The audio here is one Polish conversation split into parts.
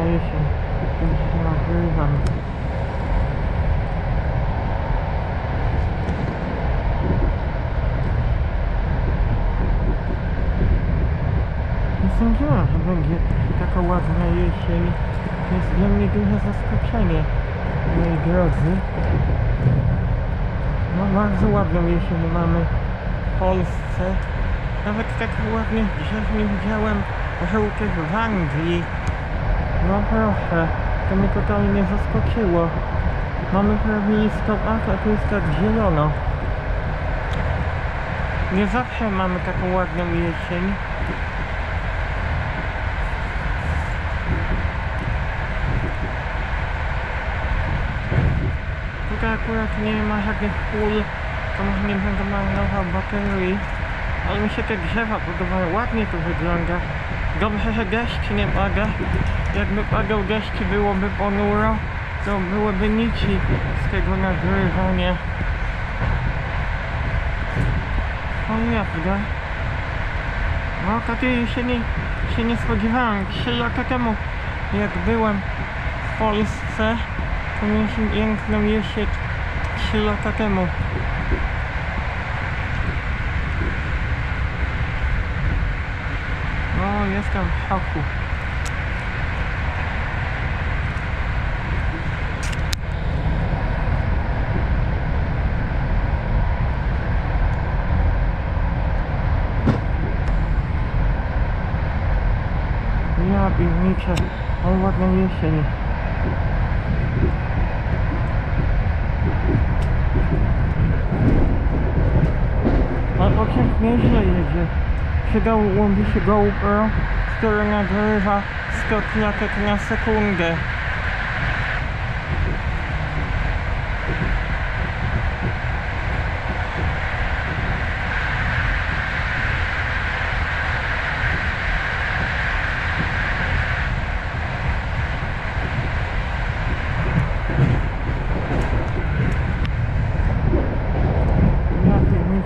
wydaje się, tym się nazywam. Nie sądziłam, że będzie taka ładna jesień. To jest dla mnie duże zaskoczenie, moi drodzy. No bardzo ładną jesień mamy w Polsce. Nawet tak ładnych drzew nie widziałem żółtych w Anglii. No proszę, to mnie totalnie zaskoczyło. Mamy prawie listopad, a tu jest tak zielono. Nie zawsze mamy taką ładną jesień. Tutaj akurat nie ma żadnych pól, to może nie będę marnował baterii. Ale mi się te drzewa podobają, ładnie to wygląda. Dobrze, że deszcz nie pada. Jakby padał deszcz byłoby ponuro, to byłyby nici z tego nagrywania. O nieprawda. No takiej się nie, się nie spodziewałem. Trzy lata temu jak byłem w Polsce, to mieliśmy piękną jesień trzy lata temu. No jestem w szoku. Piwnicze, ale ładna jesień. Pociąg nieźle jedzie. Przydałoby się GoPro, które nagrywa 100 klatek na sekundę.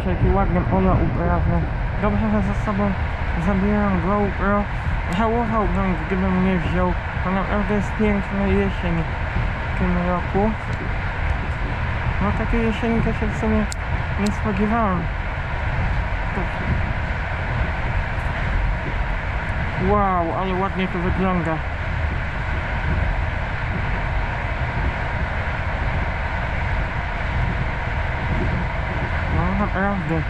Pierniczę, jakie ładne pola uprawne. Dobrze, że ze sobą zabieram GoPro. Żałowałbym, gdybym nie wziął, bo naprawdę jest piękna jesień w tym roku. No takiej jesieni to się w sumie nie spodziewałem. Wow, ale ładnie to wygląda. No naprawdę.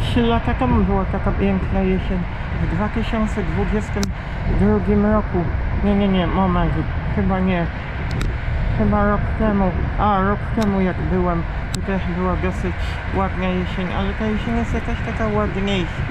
Trzy lata temu była taka piękna jesień. W 2022 roku. Nie, nie, nie, moment. Chyba nie. Chyba rok temu. A, rok temu jak byłem. To też była dosyć ładna jesień, ale ta jesień jest jakaś taka ładniejsza.